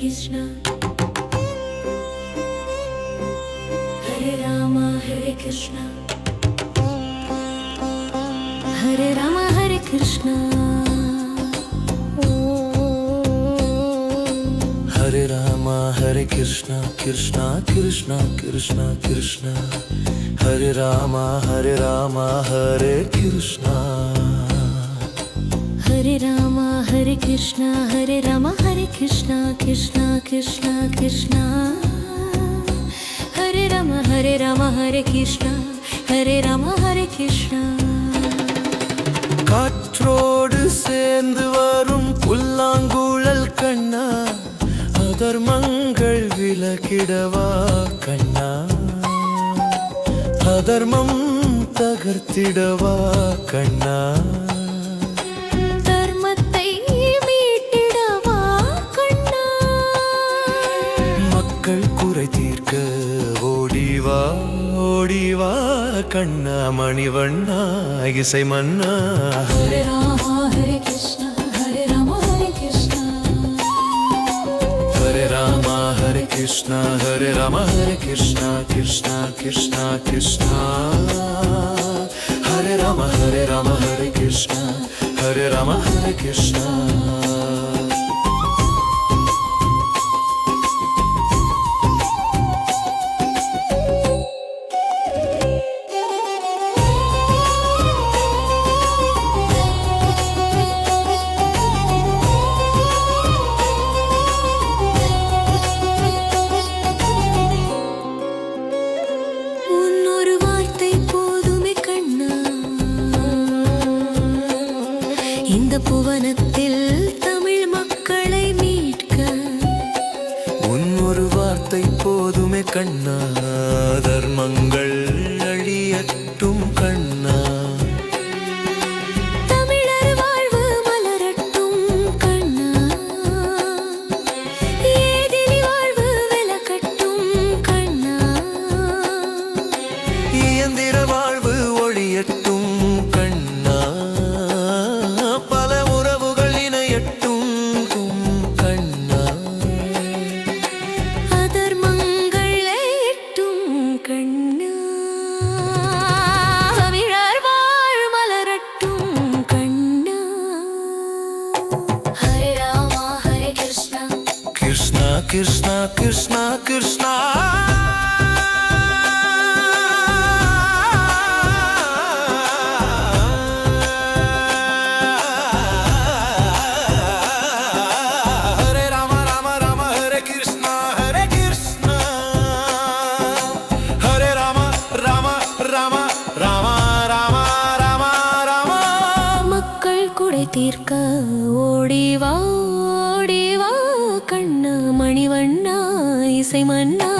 Krishna Hare Rama Hare Krishna Hare Rama Hare Krishna Hare Rama Hare Krishna Krishna Krishna Krishna Krishna Hare Rama Hare Rama Hare Krishna Hare Rama Hare Krishna Hare Rama Hare Krishna Krishna Krishna Krishna Hare Rama Hare Rama Hare Krishna Hare Rama காற்றோடு சேர்ந்து வரும் புல்லாங்குழல் கண்ணா. அதர்மங்கள் விலகிடவா கண்ணா. அதர்மம் தகர்த்திடவா கண்ணா. தர்மத்தை மீட்டிடவா கண்ணா. மக்கள் குறை தீர்க்க ஓடிவா ஓடிவா. கண்ணா மணிவண்ணா இசை மன்னா ஹரே ராமா ஹரே கிருஷ்ணா ஹரே ராமா ஹரே கிருஷ்ணா ஹரே ராமா ஹரே கிருஷ்ணா ஹரே ராம ஹரே கிருஷ்ணா கிருஷ்ணா கிருஷ்ணா கிருஷ்ணா ஹரே ராம ஹரே ராம ஹரே கிருஷ்ணா ஹரே ராம ஹரே கிருஷ்ணா ஒரு வார்த்தை போதுமே கண்ணா தர்மங்கள் ராம மக்கள் குடை தீர்க்க ஓடிவா ஓடிவா. கண்ணா மணிவண்ணா இசை மன்னா